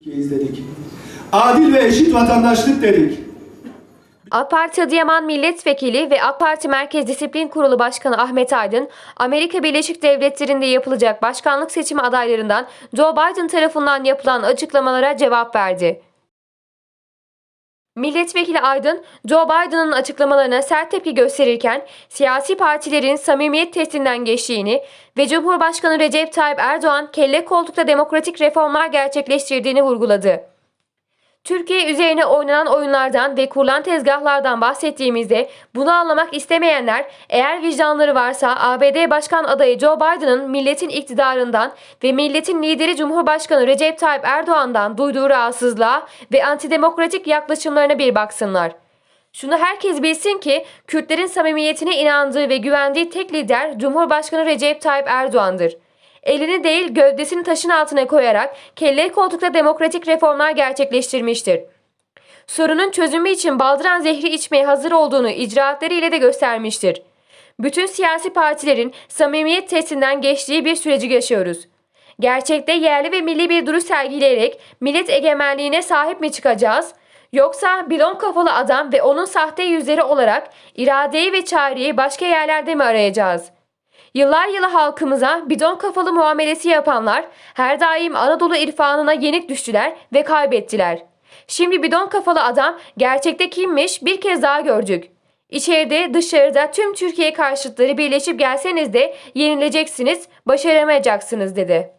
izledik. Adil ve eşit vatandaşlık dedik. AK Parti Adıyaman Milletvekili ve AK Parti Merkez Disiplin Kurulu Başkanı Ahmet Aydın, Amerika Birleşik Devletleri'nde yapılacak başkanlık seçimi adaylarından Joe Biden tarafından yapılan açıklamalara cevap verdi. Milletvekili Aydın, Joe Biden'ın açıklamalarına sert tepki gösterirken siyasi partilerin samimiyet testinden geçtiğini ve Cumhurbaşkanı Recep Tayyip Erdoğan kelle koltukta demokratik reformlar gerçekleştirdiğini vurguladı. Türkiye üzerine oynanan oyunlardan ve kurulan tezgahlardan bahsettiğimizde bunu anlamak istemeyenler eğer vicdanları varsa ABD Başkan adayı Joe Biden'ın milletin iktidarından ve milletin lideri Cumhurbaşkanı Recep Tayyip Erdoğan'dan duyduğu rahatsızlığa ve antidemokratik yaklaşımlarına bir baksınlar. Şunu herkes bilsin ki Kürtlerin samimiyetine inandığı ve güvendiği tek lider Cumhurbaşkanı Recep Tayyip Erdoğan'dır. Elini değil gövdesini taşın altına koyarak kelle koltukta demokratik reformlar gerçekleştirmiştir. Sorunun çözümü için baldıran zehri içmeye hazır olduğunu icraatlarıyla de göstermiştir. Bütün siyasi partilerin samimiyet testinden geçtiği bir süreci yaşıyoruz. Gerçekte yerli ve milli bir duruş sergileyerek millet egemenliğine sahip mi çıkacağız? Yoksa bilon kafalı adam ve onun sahte yüzleri olarak iradeyi ve çareyi başka yerlerde mi arayacağız? Yıllar yılı halkımıza bidon kafalı muamelesi yapanlar her daim Anadolu irfanına yenik düştüler ve kaybettiler. Şimdi bidon kafalı adam gerçekte kimmiş bir kez daha gördük. İçeride dışarıda tüm Türkiye karşıtları birleşip gelseniz de yenileceksiniz, başaramayacaksınız dedi.